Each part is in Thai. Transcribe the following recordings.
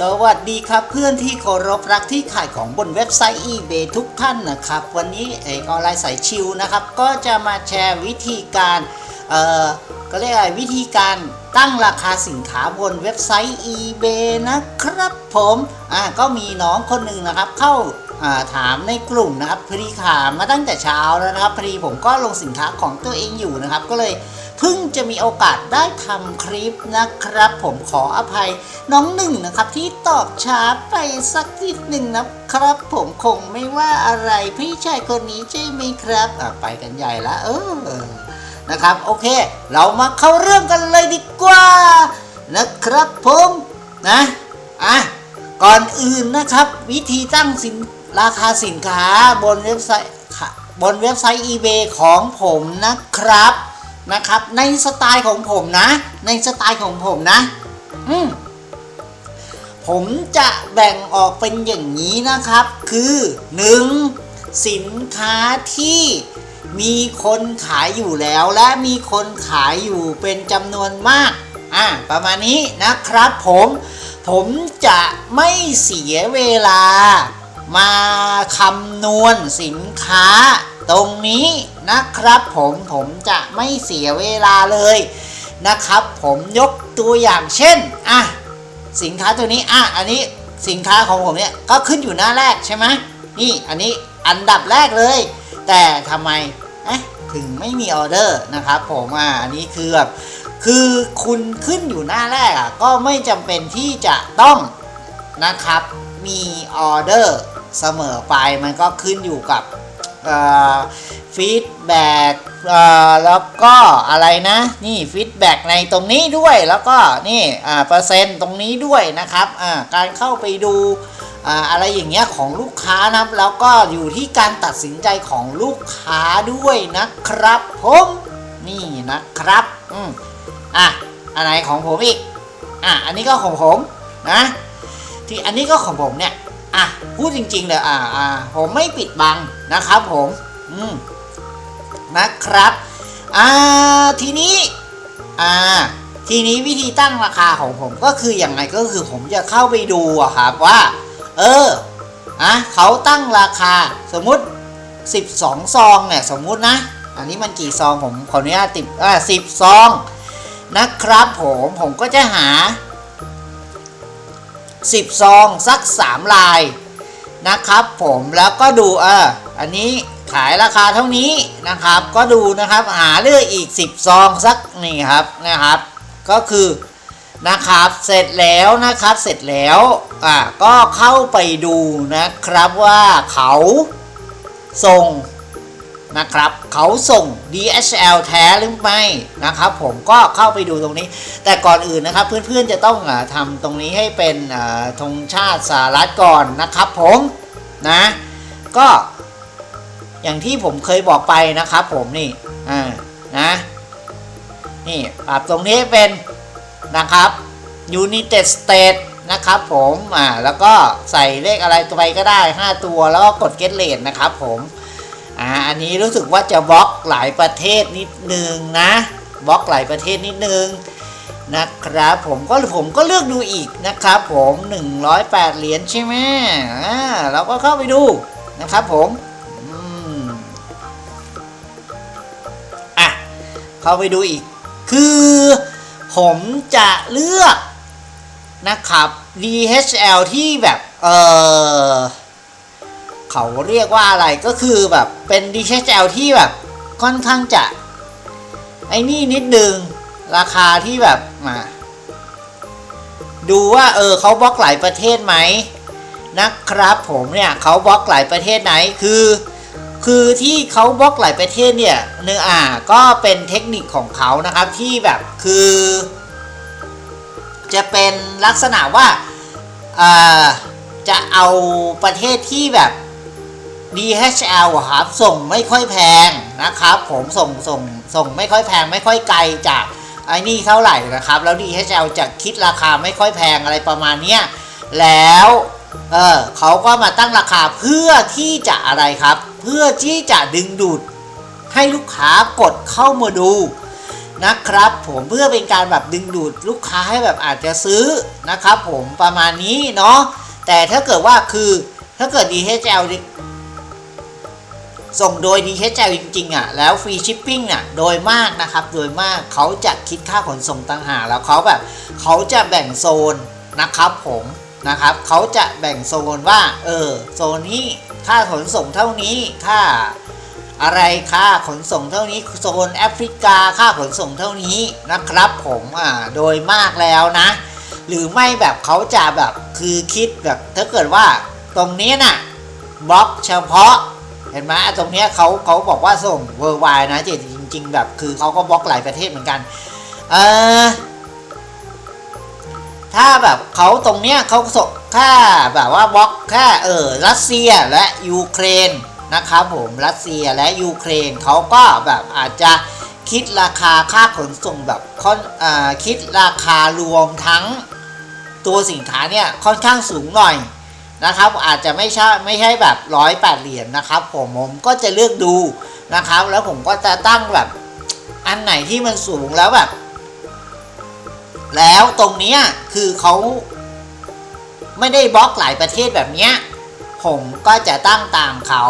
สวัสดีครับเพื่อนที่เคารพรักที่ขายของบนเว็บไซต์ eBay ทุกท่านนะครับ วันนี้เอกออนไลน์สายชิวนะครับ ก็จะมาแชร์วิธีการเอ่อก็เรียกอะไรวิธีการตั้งราคาสินค้าบนเว็บไซต์ eBay นะครับผมอ่าก็มีน้องคนหนึ่งนะครับ เข้าถามในกลุ่มนะครับพอดีถามมาตั้งแต่เช้าแล้วนะครับพอดีผมก็ลงสินค้าของตัวเองอยู่นะครับ ก็เลย เพิ่งจะมีโอกาสได้ทำคลิปนะครับ ผมขออภัยน้องหนึ่งนะครับที่ตอบช้าไปสักนิดหนึ่งนะครับ ผมคงไม่ว่าอะไรพี่ชายคนนี้ใช่ไหมครับไปกันใหญ่ละเออนะครับ โอเค เรามาเข้าเรื่องกันเลยดีกว่า นะครับผมนะอะก่อนอื่นนะครับ วิธีตั้งสินราคาสินค้าบนเว็บไซต์บนเว็บไซต์ eBay ของผมนะครับ นะครับ ในสไตล์ของผมนะ ในสไตล์ของผมนะ อืมผมจะแบ่งออกเป็นอย่างนี้นะครับ คือ 1. สินค้าที่มีคนขายอยู่แล้ว และมีคนขายอยู่เป็นจำนวนมาก อ่า ประมาณนี้นะครับผม ผมจะไม่เสียเวลามาคำนวณสินค้า ตรงนี้นะครับผมผมจะไม่เสียเวลาเลยนะครับ ผมยกตัวอย่างเช่นอะสินค้าตัวนี้อะอันนี้สินค้าของผมเนี่ยก็ขึ้นอยู่หน้าแรกใช่ไหมนี่อันนี้อันดับแรกเลย แต่ทำไมเอ๊ะถึงไม่มีออเดอร์นะครับผมอะอันนี้คือแบบคือคุณขึ้นอยู่หน้าแรกอะก็ไม่จำเป็นที่จะต้องนะครับมีออเดอร์เสมอไปมันก็ขึ้นอยู่กับ ฟีดแบ็กแล้วก็อะไรนะ นี่ฟีดแบ็กในตรงนี้ด้วยแล้วก็นี่เปอร์เซ็นต์ตรงนี้ด้วยนะครับการเข้าไปดูอ่าอะไรอย่างเงี้ยของลูกค้านะครับ แล้วก็อยู่ที่การตัดสินใจของลูกค้าด้วยนะครับผมนี่นะครับอืมอะอันไหนของผมอีกอะอันนี้ก็ของผมนะที่อันนี้ก็ของผมเนี่ย อะพูดจริงๆเลยอ่าอ่าผมไม่ปิดบังนะครับผมอืมนะครับอ่าทีนี้อ่าทีนี้วิธีตั้งราคาของผมก็คืออย่างไรก็คือผมจะเข้าไปดูอะครับว่า เอออะเขาตั้งราคาสมมุติ 12 ซองเนี่ยสมมุตินะ อันนี้มันกี่ซองผมขออนุญาตติดอ่า10ซองนะครับผมผมก็จะหา 10 ซองสัก 3 ลายนะครับผมแล้วก็ดูเอออันนี้ขายราคาเท่านี้นะครับ ก็ดูนะครับหาเลือกอีก 10 ซองสักนี่ครับนะครับ ก็คือนะครับเสร็จแล้วนะครับเสร็จแล้วอะก็เข้าไปดูนะครับว่าเขาส่ง นะครับเขาส่ง DHL แท้หรือไม่นะครับ ผมก็เข้าไปดูตรงนี้ แต่ก่อนอื่นนะครับ เพื่อนๆจะต้องอทำตรงนี้ให้เป็นธงชาติสหรัฐก่อนนะครับ ผมนะ ก็อย่างที่ผมเคยบอกไปนะครับ ผมนี่อ่านะนี่ปรับตรงนี้เป็นนะครับ United States นะครับผมอ่าแล้วก็ใส่เลขอะไรตัวไปก็ได้ 5 ตัวแล้วก็กด get rate นะครับผม อ่าอันนี้รู้สึกว่าจะบล็อกหลายประเทศนิดนึงนะบล็อกหลายประเทศนิดนึงนะครับผมก็ผมก็เลือกดูอีกนะครับผม 108 เหรียญใช่ไหมอ่าเราก็เข้าไปดูนะครับผมอืมอะเข้าไปดูอีก คือผมจะเลือกนะครับ DHL ที่แบบ เออ เขาเรียกว่าอะไรก็คือแบบเป็น DHL ที่แบบค่อนข้างจะ ไอ้นี่นิดนึง ราคาที่แบบมา ดูว่าเออเขาบล็อกหลายประเทศไหมนะครับผมเนี่ยเขาบล็อกหลายประเทศไหนคือ คือที่เขาบล็อกหลายประเทศเนี่ยเนื้ออ่าก็เป็นเทคนิคของเขานะครับที่แบบคือ จะเป็นลักษณะว่าอ่าจะเอาประเทศที่แบบ DHL อะครับส่งไม่ค่อยแพงนะครับ ผมส่งส่งส่งไม่ค่อยแพงไม่ค่อยไกลจากไอ้นี่เท่าไหร่นะครับ แล้ว DHL จะคิดราคาไม่ค่อยแพงอะไรประมาณเนี้ยแล้วเออเขาก็มาตั้งราคาเพื่อที่จะอะไรครับ เพื่อที่จะดึงดูดให้ลูกค้ากดเข้ามาดูนะครับผมเพื่อเป็นการแบบดึงดูดลูกค้าให้แบบอาจจะซื้อนะครับผมประมาณนี้เนาะแต่ถ้าเกิดว่าคือถ้าเกิด DHL ส่งโดย DHL จริงๆอะแล้วฟรีชิปปิ้งอะโดยมากนะครับโดยมากเขาจะคิดค่าขนส่งต่างหากแล้วเขาแบบเขาจะแบ่งโซนนะครับผมนะครับเขาจะแบ่งโซนว่าเออโซนนี้ค่าขนส่งเท่านี้ค่าอะไรค่าขนส่งเท่านี้โซนแอฟริกาค่าขนส่งเท่านี้นะครับผมอ่าโดยมากแล้วนะ หรือไม่แบบเขาจะแบบคือคิดแบบถ้าเกิดว่าตรงนี้น่ะบล็อกเฉพาะ เห็นไหมตรงเนี้ยเขาเขาบอกว่าส่งเวอร์ไวนะจริง ๆ แบบคือเขาก็บล็อกหลายประเทศเหมือนกัน เออถ้าแบบเขาตรงเนี้ยเขาส่งค่าแบบว่าบล็อกแค่เออรัสเซียและยูเครนนะครับผมรัสเซียและยูเครนเขาก็แบบอาจจะคิดราคาค่าขนส่งแบบค่อนอ่คิดราคารวมทั้งตัวสินค้าเนี่ยค่อนข้างสูงหน่อย นะครับ อาจจะไม่ใช่ไม่ใช่แบบร้อยแปดเหรียญนะครับ ผมผมก็จะเลือกดูนะครับ แล้วผมก็จะตั้งแบบอันไหนที่มันสูงแล้วแบบ แล้วตรงเนี้ยคือเขาไม่ได้บล็อกหลายประเทศแบบเนี้ยผมก็จะตั้งตามเขา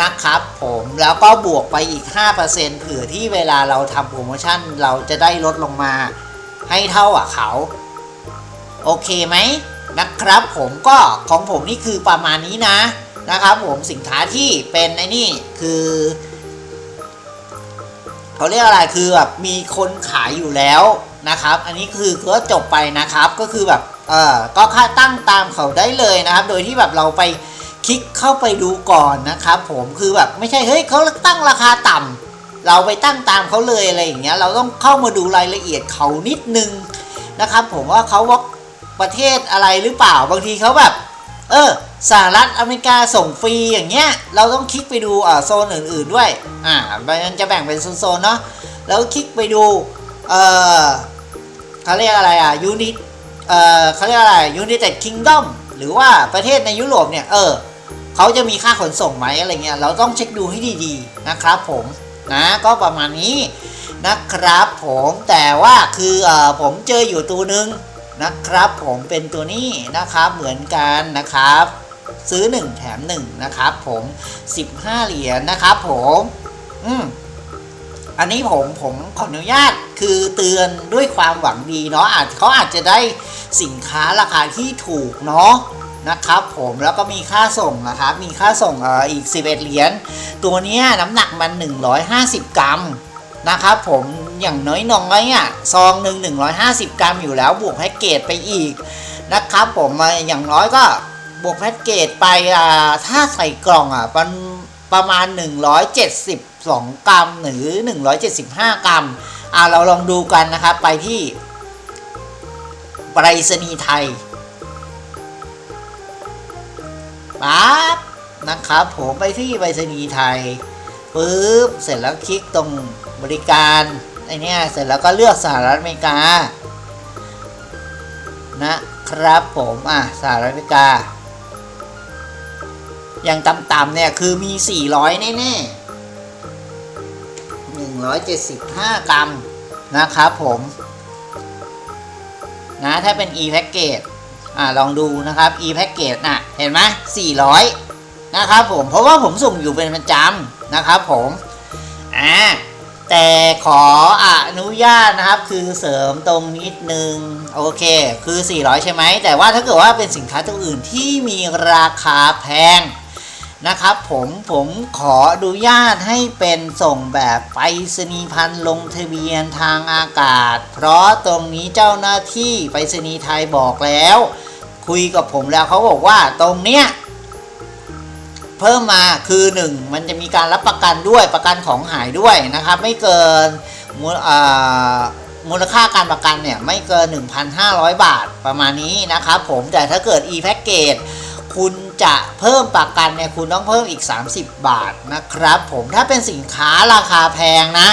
นะครับ ผมแล้วก็บวกไปอีก 5%เผื่อที่เวลาเราทำโปรโมชั่นเราจะได้ลดลงมาให้เท่ากับเขา โอเคไหม นะครับ ผมก็ของผมนี่คือประมาณนี้นะนะครับผมสินค้าที่เป็นไอ้นี่คือเขาเรียกอะไรคือแบบมีคนขายอยู่แล้วนะครับ อันนี้คือก็จบไปนะครับก็คือแบบเออก็ค่าตั้งตามเขาได้เลยนะครับ โดยที่แบบเราไปคลิกเข้าไปดูก่อนนะครับผมคือแบบไม่ใช่เฮ้ยเขาตั้งราคาต่ำเราไปตั้งตามเขาเลยอะไรอย่างเงี้ยเราต้องเข้ามาดูรายละเอียดเขานิดนึงนะครับ ผมว่าเขาว่า ประเทศอะไรหรือเปล่าบางทีเขาแบบ เออสหรัฐอเมริกาส่งฟรีอย่างเงี้ย เราต้องคลิกไปดูอ่าโซนอื่น ๆด้วย อ่ามันจะแบ่งเป็นโซนๆเนาะแล้วคลิกไปดูเออเขาเรียกอะไรอะยูนิตเออเขาเรียกอะไรยูนิเต็ดคิงดอมหรือว่าประเทศในยุโรปเนี่ยเออเขาจะมีค่าขนส่งไหมอะไรเงี้ยเราต้องเช็คดูให้ดีๆนะครับผมนะก็ประมาณนี้นะครับผมแต่ว่าคือเออผมเจออยู่ตัวหนึ่ง นะครับผมเป็นตัวนี้นะครับเหมือนกันนะครับ ซื้อ 1 แถม 1 นะครับผม 15 เหรียญนะครับผมอืมอันนี้ผมผมขออนุญาตคือเตือนด้วยความหวังดีเนาะอาจเขาอาจจะได้สินค้าราคาที่ถูกเนาะนะครับผมแล้วก็มีค่าส่งนะครับมีค่าส่งเอ่ออีก 11 เหรียญตัวนี้น้ำหนักมัน 150 กรัมนะครับผม อย่างน้อยๆอ,อะซองหนึ่ง150 กรัมอยู่แล้วบวกแพ็กเกจไปอีกนะครับผมอย่างน้อยก็บวกแพ็กเกจไปอ่าถ้าใส่กล่องอะมันประมาณ 172 กรัมหรือ 175 กรัมอ่าเราลองดูกันนะครับไปที่ไปรษณีย์ไทยปั๊บนะครับผมไปที่ไปรษณีย์ไทยปุ๊บเสร็จแล้วคลิกตรงบริการ ไอเนี้ยเสร็จแล้วก็เลือกสหรัฐอเมริกา นะครับผมอะสหรัฐอเมริกา อย่างต่ำๆเนี่ยคือมี 400 แน่ๆ175 กรัมนะครับผมนะถ้าเป็น e package อ่าลองดูนะครับ e package น่ะ เห็นไหม400 นะครับผม เพราะว่าผมส่งอยู่เป็นประจำนะครับผม อ่า แต่ขออนุญาตนะครับคือเสริมตรงนิดนึง โอเค คือ 400 ใช่ไหม แต่ว่าถ้าเกิดว่าเป็นสินค้าตัวอื่นที่มีราคาแพงนะครับผมผมขออนุญาตให้เป็นส่งแบบไปรษณีพันธ์ลงทะเบียนทางอากาศ เพราะตรงนี้เจ้าหน้าที่ไปรษณีไทยบอกแล้ว คุยกับผมแล้วเขาบอกว่าตรงเนี้ย เพิ่มมาคือ 1 มันจะมีการรับประกันด้วยประกันของหายด้วยนะครับ ไม่เกินมูลมูลค่าการประกันเนี่ยไม่เกิน 1,500 บาทประมาณนี้นะครับผมแต่ถ้าเกิด e package คุณจะเพิ่มประกันเนี่ยคุณต้องเพิ่มอีก 30 บาทนะครับ ผมถ้าเป็นสินค้าราคาแพงนะ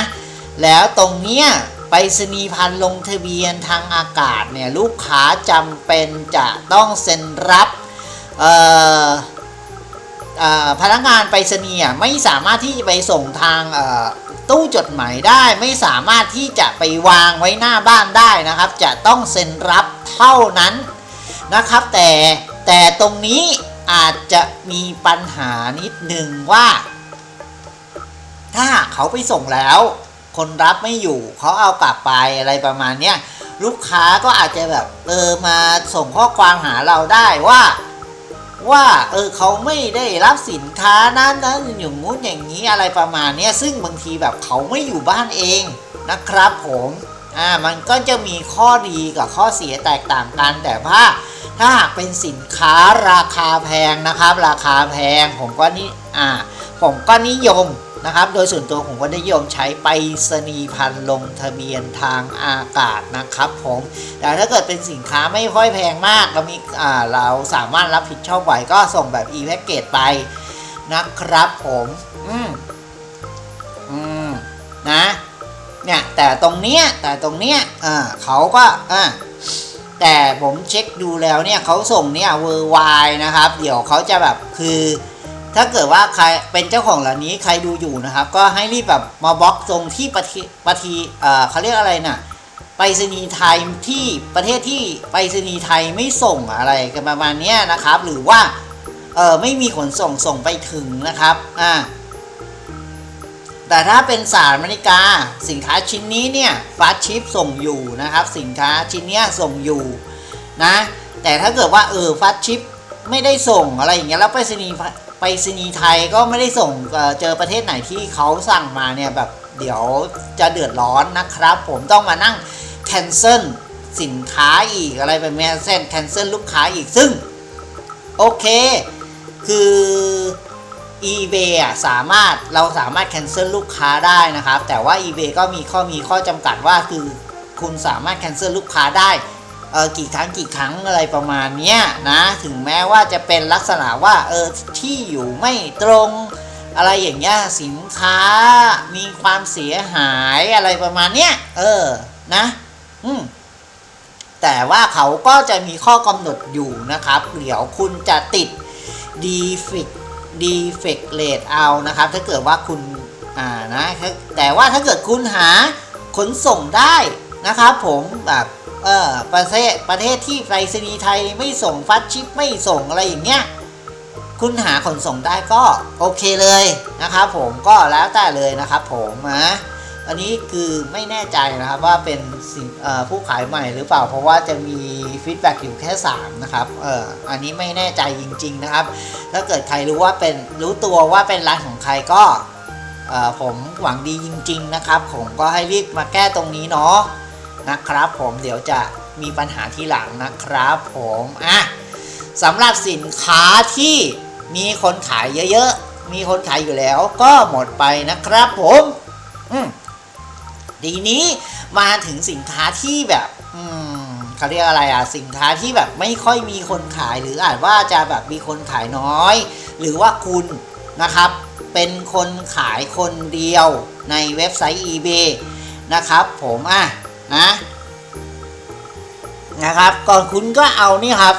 แล้วตรงเนี้ยไปรษณีย์พันธ์ลงทะเบียนทางอากาศเนี่ยลูกค้าจำเป็นจะต้องเซ็นรับเอ่อ พนักงานไปรษณีย์ไม่สามารถที่จะไปส่งทางตู้จดหมายได้ไม่สามารถที่จะไปวางไว้หน้าบ้านได้นะครับ จะต้องเซ็นรับเท่านั้นนะครับ แต่แต่ตรงนี้อาจจะมีปัญหานิดนึงว่า ถ้าเขาไปส่งแล้ว คนรับไม่อยู่เขาเอากลับไปอะไรประมาณเนี้ยลูกค้าก็อาจจะแบบเออมาส่งข้อความหาเราได้ว่า ว่าเออเขาไม่ได้รับสินค้านั้นนั้นอย่างงู้นอย่างนี้อะไรประมาณนี้ซึ่งบางทีแบบเขาไม่อยู่บ้านเองนะครับผมอ่ามันก็จะมีข้อดีกับข้อเสียแตกต่างกันแต่ว่าถ้าหากเป็นสินค้าราคาแพงนะครับ ราคาแพงผมก็นี่อ่าผมก็นิยม นะครับ โดยส่วนตัวผมก็นิยมใช้ไปรษณีย์พันลงทะเบียนทางอากาศนะครับผมแต่ถ้าเกิดเป็นสินค้าไม่ค่อยแพงมาก เรามีอ่าเราสามารถรับผิดชอบไหวก็ส่งแบบ e-package ไปนะครับผมอืมอืมนะเนี่ยแต่ตรงเนี้ยแต่ตรงเนี้ยอ่าเขาก็อ่าแต่ผมเช็คดูแล้วเนี่ยเขาส่งเนี่ยเวอร์ไวนะครับ เดี๋ยวเขาจะแบบคือ ถ้าเกิดว่าใครเป็นเจ้าของร้านนี้ใครดูอยู่นะครับ ก็ให้รีบแบบมาบล็อกตรงที่ประเทศประเทศเอ่อเขาเรียกอะไรน่ะไปรษณีย์ไทยที่ประเทศที่ไปรษณีย์ไทยไม่ส่งอะไรกันประมาณนี้นะครับ หรือว่าเออไม่มีขนส่งส่งไปถึงนะครับอ่าแต่ถ้าเป็นสหรัฐอเมริกาสินค้าชิ้นนี้เนี่ยฟาสชิปส่งอยู่นะครับ สินค้าชิ้นเนี้ยส่งอยู่นะแต่ถ้าเกิดว่าเออฟาสชิปไม่ได้ส่งอะไรอย่างเงี้ยแล้วไปรษณีย์ ไปรษณีไทยก็ไม่ได้ส่งเอ่อเจอประเทศไหนที่เขาสั่งมาเนี่ยแบบเดี๋ยวจะเดือดร้อนนะครับ ผมต้องมานั่งแคนเซิลสินค้าอีกอะไรแบบนี้เส้นแคนเซิลลูกค้าอีกซึ่ง โอเค คือ eBay อะสามารถเราสามารถแคนเซิลลูกค้าได้นะครับ แต่ว่า eBay ก็มีข้อมีข้อจำกัดว่าคือคุณสามารถแคนเซิลลูกค้าได้ เออกี่ครั้งกี่ครั้งอะไรประมาณเนี้ยนะถึงแม้ว่าจะเป็นลักษณะว่าเออที่อยู่ไม่ตรงอะไรอย่างเงี้ยสินค้ามีความเสียหายอะไรประมาณเนี้ยเออนะอืมแต่ว่าเขาก็จะมีข้อกำหนดอยู่นะครับ เดี๋ยวคุณจะติด defect defect rate เอานะครับ ถ้าเกิดว่าคุณอ่านะแต่ว่าถ้าเกิดคุณหาขนส่งได้นะครับผมแบบ เออประเทศประเทศที่ไปรษณีย์ไทยไม่ส่งฟัดชิปไม่ส่งอะไรอย่างเงี้ยคุณหาขนส่งได้ก็โอเคเลยนะครับผมก็แล้วแต่เลยนะครับผมนะอันนี้คือไม่แน่ใจนะครับว่าเป็นสิ่งผู้ขายใหม่หรือเปล่า เพราะว่าจะมีฟีดแบ็กอยู่แค่ 3 นะครับเอออันนี้ไม่แน่ใจจริง ๆนะครับ ถ้าเกิดใครรู้ว่าเป็นรู้ตัวว่าเป็นร้านของใครก็ผมหวังดีจริง ๆ นะครับ ผมก็ให้รีบมาแก้ตรงนี้เนาะ นะครับผมเดี๋ยวจะมีปัญหาที่หลังนะครับผมอะสำหรับสินค้าที่มีคนขายเยอะๆ มีคนขายอยู่แล้วก็หมดไปนะครับผมอืมดีนี้มาถึงสินค้าที่แบบ อืมเขาเรียกอะไรอะสินค้าที่แบบไม่ค่อยมีคนขายหรืออาจว่าจะแบบมีคนขายน้อย หรือว่าคุณนะครับ เป็นคนขายคนเดียวในเว็บไซต์ eBay นะครับ ผมอะ นะนะครับ ก่อนคุณก็เอานี่ครับ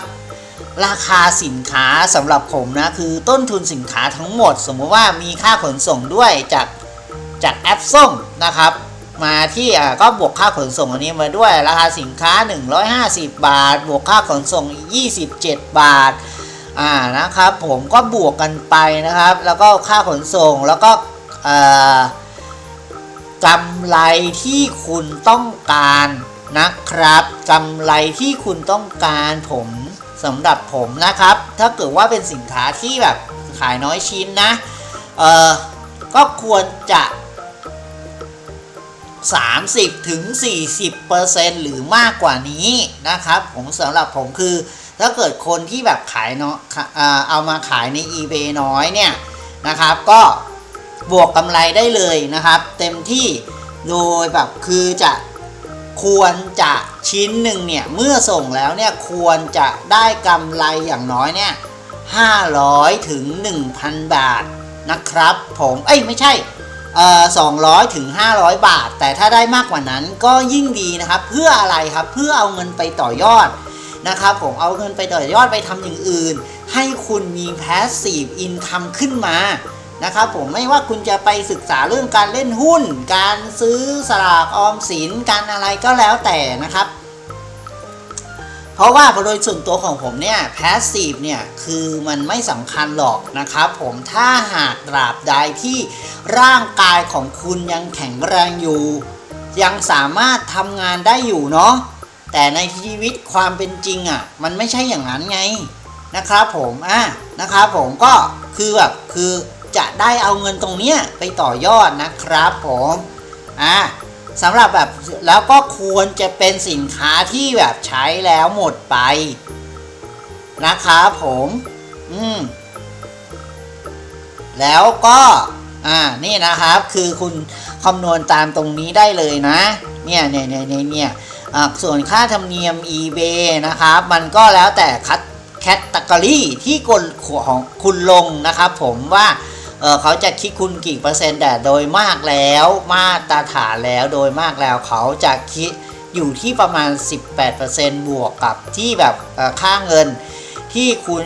ราคาสินค้าสำหรับผมนะ คือต้นทุนสินค้าทั้งหมด สมมติว่ามีค่าขนส่งด้วยจากจากแอปส้มนะครับ มาที่อ่าก็บวกค่าขนส่งอันนี้มาด้วย ราคาสินค้า 150 บาท บวกค่าขนส่งอีก27 บาทอ่านะครับ ผมก็บวกกันไปนะครับ แล้วก็ค่าขนส่งแล้วก็อ่า กำไรที่คุณต้องการนะครับกำไรที่คุณต้องการผมสำหรับผมนะครับ ถ้าเกิดว่าเป็นสินค้าที่แบบขายน้อยชิ้นนะเออก็ควรจะ 30ถึง40%หรือมากกว่านี้นะครับ ผมสำหรับผมคือ ถ้าเกิดคนที่แบบขายเนาะอ่าเอามาขายใน eBay น้อยเนี่ยนะครับ ก็ บวกกำไรได้เลยนะครับ เต็มที่โดยแบบคือจะควรจะชิ้นหนึ่งเนี่ย เมื่อส่งแล้วเนี่ย ควรจะได้กำไรอย่างน้อยเนี่ย500 ถึง 1,000 บาทนะครับผมเอ้ยไม่ใช่เอ่อ200ถึง 500 บาท แต่ถ้าได้มากกว่านั้นก็ยิ่งดีนะครับ เพื่ออะไรครับเพื่อเอาเงินไปต่อยอดนะครับผมเอาเงินไปต่อยอดไปทำอย่างอื่น ให้คุณมี passive income ขึ้นมา นะครับผมไม่ว่าคุณจะไปศึกษาเรื่องการเล่นหุ้น การซื้อสลากออมสินการอะไรก็แล้วแต่นะครับ เพราะว่าโดยส่วนตัวของผมเนี่ยแพสซีฟเนี่ยคือมันไม่สำคัญหรอกนะครับผมถ้าหากตราบใดที่ร่างกายของคุณยังแข็งแรงอยู่ ยังสามารถทำงานได้อยู่เนาะแต่ในชีวิตความเป็นจริงอะ่ะ มันไม่ใช่อย่างนั้นไงนะครับผมอะนะครับผมก็คือแบบคือ จะได้เอาเงินตรงเนี้ยไปต่อยอดนะครับผมอะสำหรับแบบแล้วก็ควรจะเป็นสินค้าที่แบบใช้แล้วหมดไปนะครับผม อืม แล้วก็ อ่า นี่นะครับ คือคุณคำนวณตามตรงนี้ได้เลยนะ เนี่ยเนี่ยเนี่ยเนี่ยเนี่ยอ่าส่วนค่าธรรมเนียม eBay นะครับ มันก็แล้วแต่คัดแคตตากรีที่กลของคุณลงนะครับผมว่า เขาจะคิดคุณกี่เปอร์เซ็นต์แต่โดยมากแล้วมาตรฐานแล้วโดยมากแล้วเขาจะคิดอยู่ที่ประมาณ 18%บวกกับที่แบบค่าเงินที่คุณ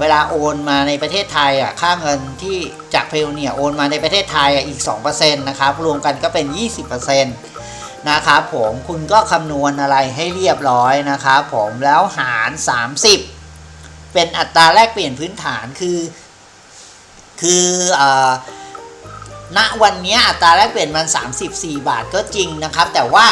เวลาโอนมาในประเทศไทยอะค่าเงินที่จากเพลเนี่ยโอนมาในประเทศไทยอะอีก 2%นะครับรวมกันก็เป็น 20%นะครับผมคุณก็คำนวณอะไรให้เรียบร้อยนะครับผมแล้วหาร 30 เป็นอัตราแลกเปลี่ยนพื้นฐานคือ คืออณวันนี้อัตราแลกเปลี่ยนมัน 34 บาทก็จริงนะครับ แต่ว่า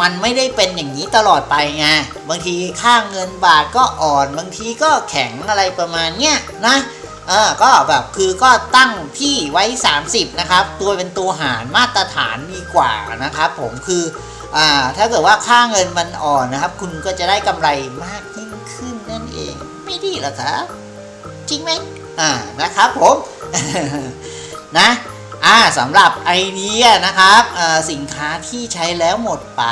มันไม่ได้เป็นอย่างนี้ตลอดไปไง บางทีค่าเงินบาทก็อ่อน บางทีก็แข็งอะไรประมาณเนี้ยนะเออก็แบบคือก็ตั้งที่ไว้ 30 นะครับ ตัวเป็นตัวหารมาตรฐานดีกว่านะครับ ผมคืออ่าถ้าเกิดว่าค่าเงินมันอ่อนนะครับ คุณก็จะได้กำไรมากยิ่งขึ้นนั่นเอง ไม่ดีหรอครับจริงไหม อ่านะครับผมนะอ่าสำหรับไอเดียนะครับสินค้าที่ใช้แล้วหมดไป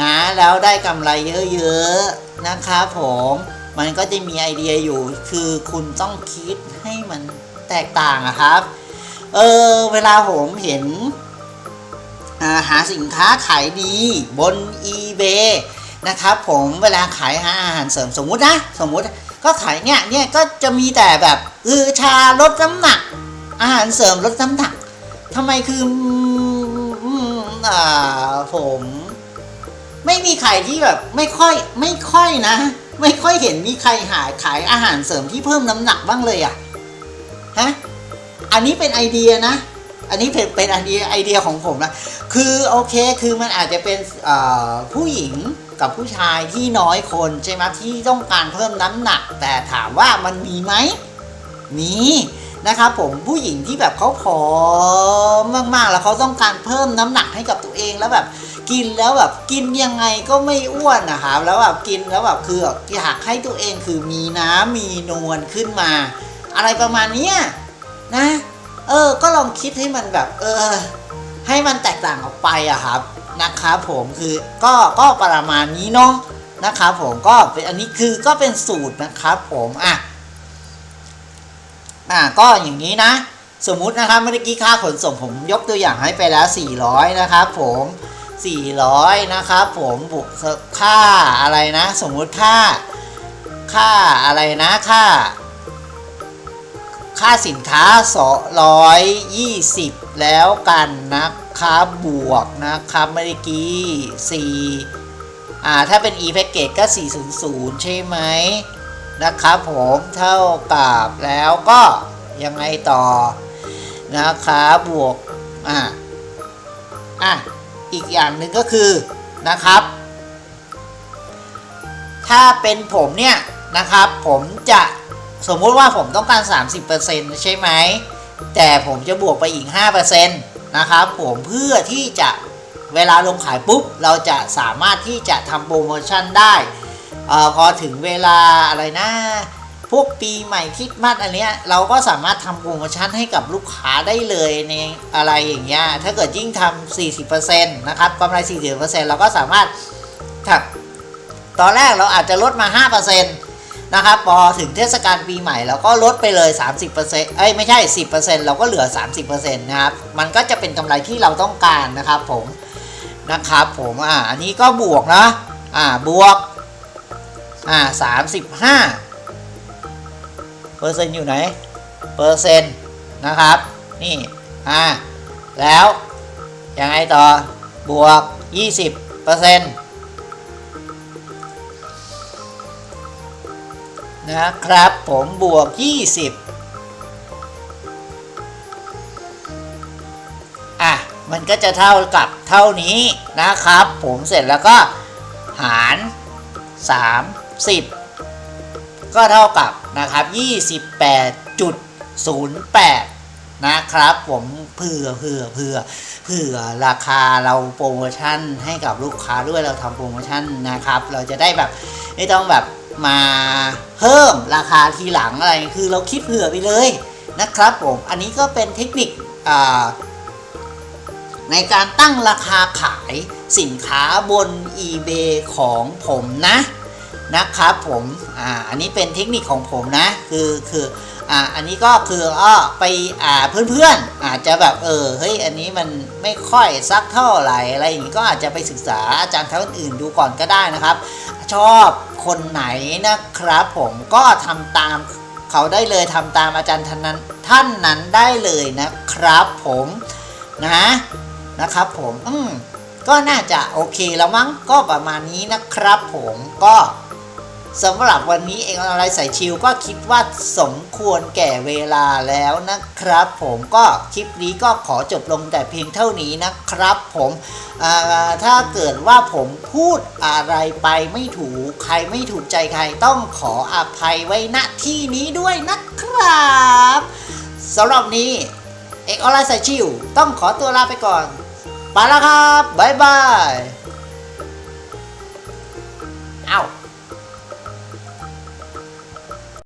นะแล้วได้กำไรเยอะๆนะครับผมมันก็จะมีไอเดียอยู่คือคุณต้องคิดให้มันแตกต่างครับเออเวลาผมเห็นาหาสินค้าขายดีบน eBay นะครับผมเวลาขายอาหารเสริมสมมุตินะ สมมุติ ก็ขายเนี่ยเนี่ยก็จะมีแต่แบบอือชาลดน้ำหนัก อาหารเสริมลดน้ำหนักทำไมคืออ่าผม ไม่มีใครที่แบบ ไม่ค่อย ไม่ค่อยนะ ไม่ค่อยเห็นมีใครหายขายอาหารเสริมที่เพิ่มน้ำหนักบ้างเลยอะฮะอันนี้เป็นไอเดียนะ อันนี้เป็นเป็นไอเดียไอเดียของผมนะ คือโอเค คือมันอาจจะเป็นอ่อผู้หญิง กับผู้ชายที่น้อยคนใช่ไหมที่ต้องการเพิ่มน้ำหนัก แต่ถามว่ามันมีไหมมีนะครับผมผู้หญิงที่แบบเขาผอมมากๆ แล้วเขาต้องการเพิ่มน้ำหนักให้กับตัวเองแล้วแบบกินแล้วแบบกินยังไงก็ไม่อ้วนนะครับแล้วแบบกินแล้วแบบคืออยากให้ตัวเองคือมีน้ำมีนวลขึ้นมา อะไรประมาณเนี้นะ เออ ก็ลองคิดให้มันแบบ เออ ให้มันแตกต่างออกไปอะครับ นะครับผมคือก็ก็ประมาณนี้เนาะนะครับผมก็เป็นอันนี้คือก็เป็นสูตรนะครับผมอะอะก็อย่างนี้นะ สมมุตินะครับเมื่อกี้ค่าขนส่งผมยกตัวอย่างให้ไปแล้ว 400 นะครับผม400 นะครับผมบวกค่าอะไรนะ สมมุติค่า ค่าอะไรนะค่า ค่าสินค้า 220 แล้วกันนะ ครับบวกนะครับเมื่อกี้4อ่าถ้าเป็น e package ก็ 400 ใช่ไหมนะครับผมเท่ากับแล้วก็ยังไงต่อนะครับบวกอ่าอะอีกอย่างหนึ่งก็คือนะครับ ถ้าเป็นผมเนี่ยนะครับผมจะสมมุติว่าผมต้องการ 30%ใช่ไหมแต่ผมจะบวกไปอีก 5% นะครับผมเพื่อที่จะเวลาลงขายปุ๊บ เราจะสามารถที่จะทำโปรโมชั่นได้เออพอถึงเวลาอะไรนะพวกปีใหม่คิดมัดอันเนี้ยเราก็สามารถทำโปรโมชั่นให้กับลูกค้าได้เลยในอะไรอย่างเงี้ยถ้าเกิดยิ่งทำ40%นะครับกำไร 40%เราก็สามารถถักตอนแรกเราอาจจะลดมา 5% นะครับพอถึงเทศกาลปีใหม่เราก็ลดไปเลย 30%เอ้ยไม่ใช่ 10%เราก็เหลือ 30%นะครับมันก็จะเป็นกำไรที่เราต้องการนะครับผมนะครับผมอ่าอันนี้ก็บวกนะอ่าบวกอ่า35เปอร์เซ็นต์อยู่ไหนเปอร์เซ็นต์นะครับนี่อ่าแล้วยังไงต่อบวก 20เปอร์เซ็นต์ นะครับ ผมบวก 20 อะ มันก็จะเท่ากับเท่านี้นะครับ ผมเสร็จแล้วก็หาร 30 ก็เท่ากับนะครับ 28.08 นะครับ ผมเผื่อเผื่อเผื่อเผื่อราคาเราโปรโมชั่นให้กับลูกค้าด้วยเราทำโปรโมชั่นนะครับ เราจะได้แบบไม่ต้องแบบ มาเพิ่มราคาทีหลังอะไรคือเราคิดเผื่อไปเลยนะครับผมอันนี้ก็เป็นเทคนิคในการตั้งราคาขายสินค้าบน eBay ของผมนะนะครับผมอ่าอันนี้เป็นเทคนิคของผมนะคือคืออ่าอันนี้ก็คืออ้อไปอ่าเพื่อนๆ อาจจะแบบเออเฮ้ยอันนี้มันไม่ค่อยซักเท่าไหร่อะไรอย่างนี้ก็อาจจะไปศึกษาอาจารย์ท่านอื่นดูก่อนก็ได้นะครับ ชอบคนไหนนะครับผมก็ทำตามเขาได้เลยทำตามอาจารย์ท่านนั้นท่านนั้นได้เลยนะครับผมนะนะครับผมอืมก็น่าจะโอเคแล้วมั้งก็ประมาณนี้นะครับผมก็ สำหรับวันนี้เองอะไรใส่ชิลก็คิดว่าสมควรแก่เวลาแล้วนะครับ ผมก็คลิปนี้ก็ขอจบลงแต่เพียงเท่านี้นะครับ ผมถ้าเกิดว่าผมพูดอะไรไปไม่ถูกใครไม่ถูกใจใครต้องขออภัยไว้ณที่นี้ด้วยนะครับสำหรับนี้เอกออนไลน์ใส่ชิวต้องขอตัวลาไปก่อนไปแล้วครับบ๊ายบายเอ้า